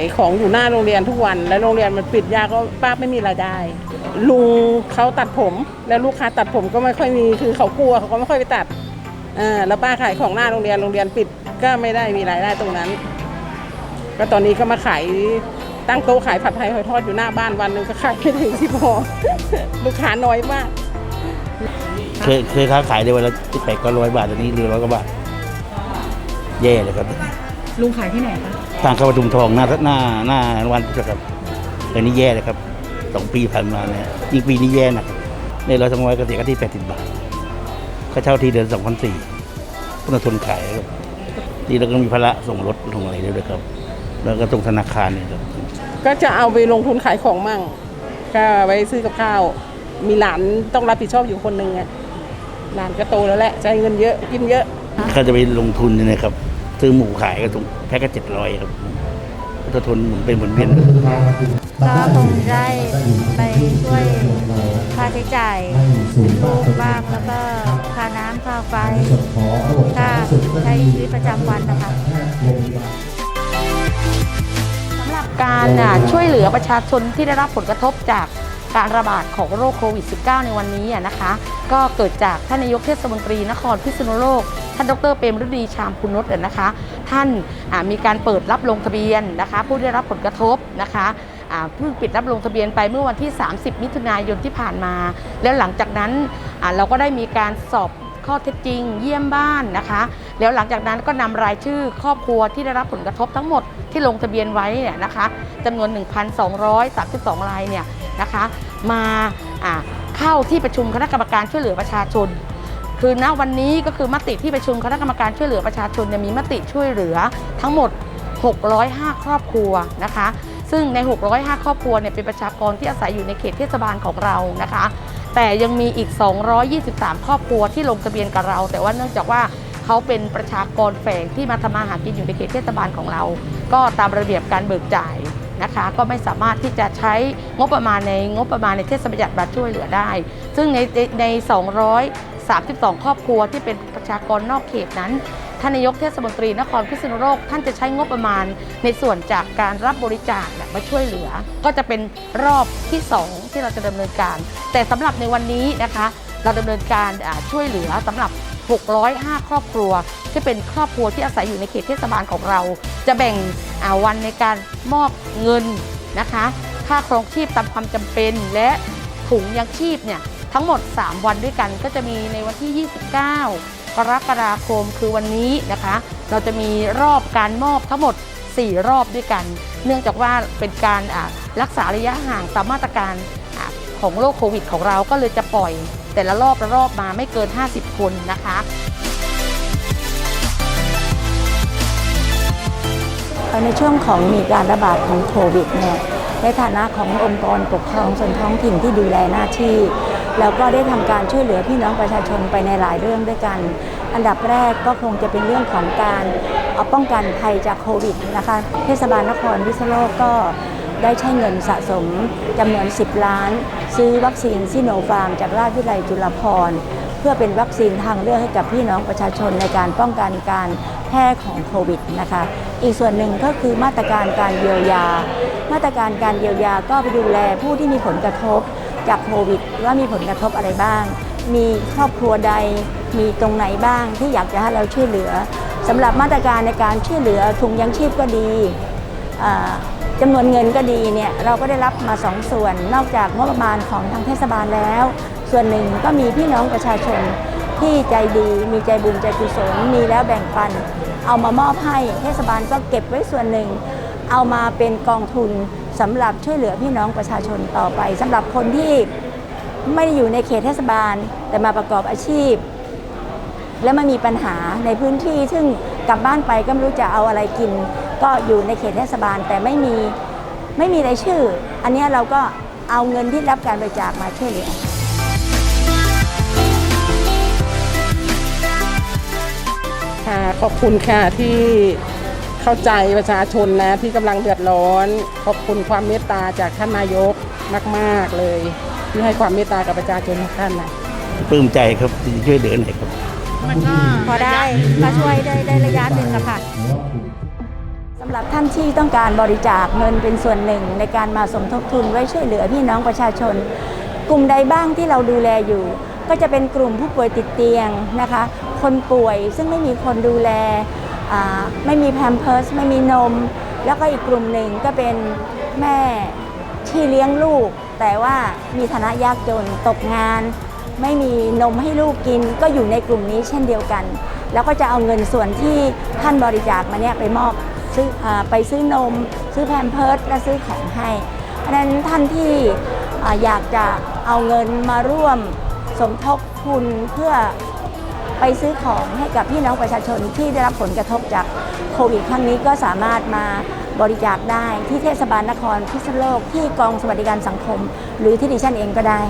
ายของอยู่หน้าโรงเรียนทุกวัน แล้วโรงเรียนมันปิดยากก็ป้าไม่มีรายได้ ลุงเขาตัดผมแล้วลูกค้าตัดผมก็ไม่ค่อยมีคือเขากลัวเขาก็ไม่ค่อยไปตัดอ่าแล้วป้าขายของหน้าโรงเรียนโรงเรียนปิดก็ไม่ได้มีรายได้ตรงนั้น ก็ตอนนี้ก็มาขายตั้งโต๊ะขายผัดไทยหอยทอดอยู่หน้าบ้านวันหนึ่งก็ขายไม่ถึงที่พอลูกค้าน้อยมาก เคยเคยค้าขายได้วันละแปดก็ร้อยบาทตอนนี้เหลือร้อยกว่าบาท แย่เลยครับ ลุงขายที่ไหนคะทางเข้าปทุมทองหน้าหน้าหน้าวันพุธครับแต่นี้แย่เลยครับสองปีผ่านมาเนี่ยยิ่งปีนี้แย่หนักในร้อยสองร้อยก็เสียค่าที่แปดสิบบาทค่าเช่าที่เดือนสองพันสี่ต้องทนขายครับนี่เราก็มีภาระส่งรถส่งอะไรด้วยครับ แล้วก็ส่งธนาคารเนี่ยครับก็จะเอาไปลงทุนขายของมั่ง ก็ไว้ซื้อกับข้าว มีหลานต้องรับผิดชอบอยู่คนหนึ่งอะหลานก็โตแล้วแหละใช้เงินเยอะกินเยอะ ก็จะไปลงทุนเนี่ยนะครับ ซื้อหมูขายก็ถุงแพ็คก็เจ็ดร้อยครับก็ทนหมุนเป็นหมุนเวียนก็คงได้ไปช่วยค่าใช้จ่ายลูกบ้างแล้วก็ค่าน้ำค่าไฟค่าใช้ชีวิตประจำวันนะคะสำหรับการอะช่วยเหลือประชาชนที่ได้รับผลกระทบจาก การระบาดของโรคโควิด -19 ในวันนี้นะคะ ก็เกิดจากท่านนายกเทศมนตรีนครพิษณุโลก ท่านดรเปรมฤดีชามคุณนศนะคะ ท่านมีการเปิดรับลงทะเบียนนะคะ ผู้ได้รับผลกระทบนะคะเพิ่งปิดรับลงทะเบียนไปเมื่อวันที่ 30 มิถุนายนที่ผ่านมา แล้วหลังจากนั้นเราก็ได้มีการสอบข้อเท็จจริง เยี่ยมบ้านนะคะ แล้วหลังจากนั้นก็นำรายชื่อครอบครัวที่ได้รับผลกระทบทั้งหมดที่ลงทะเบียนไว้เนี่ยนะคะจำนวน 1,232รายเนี่ย นะคะ มาเข้าที่ประชุมคณะกรรมการช่วยเหลือประชาชน คือณวันนี้ก็คือมติที่ประชุมคณะกรรมการช่วยเหลือประชาชนมีมติช่วยเหลือทั้งหมด 605 ครอบครัวนะคะ ซึ่งใน 605 ครอบครัวเนี่ยเป็นประชากรที่อาศัยอยู่ในเขตเทศบาลของเรานะคะ แต่ยังมีอีก 223 ครอบครัวที่ลงทะเบียนกับเรา แต่ว่าเนื่องจากว่าเขาเป็นประชากรแฝงที่มาทำมาหากินอยู่ในเขตเทศบาลของเรา ก็ตามระเบียบการเบิกจ่าย นะคะ ก็ไม่สามารถที่จะใช้งบประมาณในงบประมาณในเทศบัญญัติมาช่วยเหลือได้ ซึ่งในใน 232 ครอบครัวที่เป็นประชากรนอกเขตนั้นท่านนายกเทศมนตรีนครพิษณุโลกท่านจะใช้งบประมาณในส่วนจากการรับบริจาคมาช่วยเหลือ ก็จะเป็นรอบที่ 2 ที่เราจะดำเนินการ แต่สำหรับในวันนี้นะคะ เราดำเนินการช่วยเหลือสำหรับ 605 ครอบครัว ที่เป็นครอบครัวที่อาศัยอยู่ในเขตเทศบาลของเรา จะแบ่งวันในการมอบเงินนะคะ ค่าครองชีพตามความจำเป็นและถุงยังชีพเนี่ยทั้งหมด 3 วันด้วยกันก็จะมีในวันที่ 29 กรกฎาคมคือวันนี้นะคะ เราจะมีรอบการมอบทั้งหมด 4 รอบด้วยกัน เนื่องจากว่าเป็นการรักษาระยะห่างตามมาตรการอของโรคโควิดของเราก็เลยจะปล่อย แต่ละรอบละรอบมาไม่เกิน 50 คนนะคะในช่วงของมีการระบาดของโควิดเนี่ยในฐานะขององค์กรปกครองส่วนท้องถิ่นที่ดูแลหน้าที่ แล้วก็ได้ทำการช่วยเหลือพี่น้องประชาชนไปในหลายเรื่องด้วยกัน อันดับแรกก็คงจะเป็นเรื่องของการเอาป้องกันภัยจากโควิดนะคะเทศบาลนครวิษณุโลกก็ ได้ใช้เงินสะสมจำนวน 10 ล้าน ซื้อวัคซีนซิโนฟาร์ม จากราชวิทยาลัยจุฬาภรณ์เพื่อเป็นวัคซีนทางเลือกให้กับพี่น้องประชาชนในการป้องกันการแพร่ของโควิดนะคะอีกส่วนหนึ่งก็คือมาตรการการเยียวยา มาตรการการเยียวยาก็ไปดูแลผู้ที่มีผลกระทบจากโควิดว่ามีผลกระทบอะไรบ้าง มีครอบครัวใดมีตรงไหนบ้างที่อยากจะให้เราช่วยเหลือสำหรับมาตรการในการช่วยเหลือถุงยังชีพก็ดีอ่า จำนวนเงินก็ดีเนี่ยเราก็ได้รับมาสองส่วน นอกจากงบประมาณของทางเทศบาลแล้ว ส่วนหนึ่งก็มีพี่น้องประชาชนที่ใจดี มีใจบุญใจกุศลมีแล้วแบ่งปัน เอามามอบให้เทศบาลก็เก็บไว้ส่วนหนึ่ง เอามาเป็นกองทุนสำหรับช่วยเหลือพี่น้องประชาชนต่อไปสำหรับคนที่ไม่ได้อยู่ในเขตเทศบาล แต่มาประกอบอาชีพ และมันมีปัญหาในพื้นที่ซึ่งกลับบ้านไปก็ไม่รู้จะเอาอะไรกิน ก็อยู่ในเขตเทศบาลแต่ไม่มีไม่มีรายชื่อ อันเนี้ยเราก็เอาเงินที่รับการบริจาคมาช่วยเหลือค่ะขอบคุณค่ะที่เข้าใจประชาชนนะที่กำลังเดือดร้อน ขอบคุณความเมตตาจากท่านนายกมาก ๆ เลย ที่ให้ความเมตตากับประชาชนทุกท่านนะปลื้มใจครับที่ช่วยเหลือหน่อยครับพอได้ก็ช่วยได้ได้ระยะหนึ่งอะค่ะำหรับท่านที่ต้องการบริจาคเงินเป็นส่วนหนึ่ง ในการมาสมทบทุนไว้ช่วยเหลือพี่น้องประชาชน กลุ่มใดบ้างที่เราดูแลอยู่ ก็จะเป็นกลุ่มผู้ป่วยติดเตียงนะคะ คนป่วยซึ่งไม่มีคนดูแลไม่มีแพมเพิร์สไม่มีนม แล้วก็อีกกลุ่มหนึ่งก็เป็นแม่ที่เลี้ยงลูก แต่ว่ามีฐานะยากจนตกงาน ไม่มีนมให้ลูกกิน ก็อยู่ในกลุ่มนี้เช่นเดียวกัน แล้วก็จะเอาเงินส่วนที่ท่านบริจาคมาเนี่ยไปมอบ ซื้ออไปซื้อนม ซื้อแพมเพิร์สและซื้อของให้ เพราะฉะนั้นท่านที่อ่าอยากจะเอาเงินมาร่วมสมทบทุนเพื่อไปซื้อของให้กับพี่น้องประชาชนที่ได้รับผลกระทบจากโควิดครั้งนี้ก็สามารถมาบริจาคได้ที่เทศบาลนครพิษณุโลกที่กองสวัสดิการสังคม หรือที่ดิฉันเองก็ได้